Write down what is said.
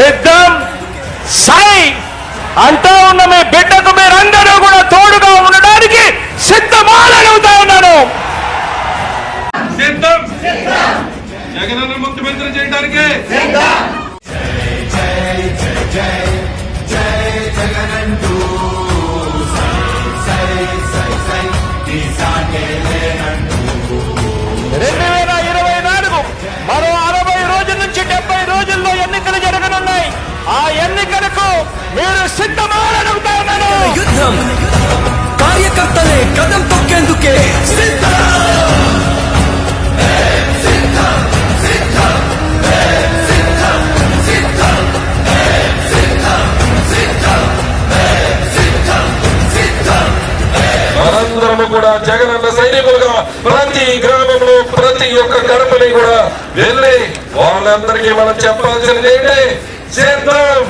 సిద్ధం. సై అంటూ ఉన్న మీ బిడ్డకు మీరందరూ కూడా తోడుగా ఉండడానికి సిద్ధమాలని అవుతా ఉన్నాను సిద్ధం. జగనన్న ముఖ్యమంత్రి చేయడానికి మీరు సిద్ధమాలని యుద్ధం. కార్యకర్తలే కదం తొక్కేందుకే సిద్ధం. మనందరము కూడా జగనన్న సైనికులుగా ప్రతి గ్రామంలో ప్రతి ఒక్క గడపని కూడా వెళ్ళి వాళ్ళందరికీ మనం చెప్పాల్సింది ఏంటి? సిద్ధం.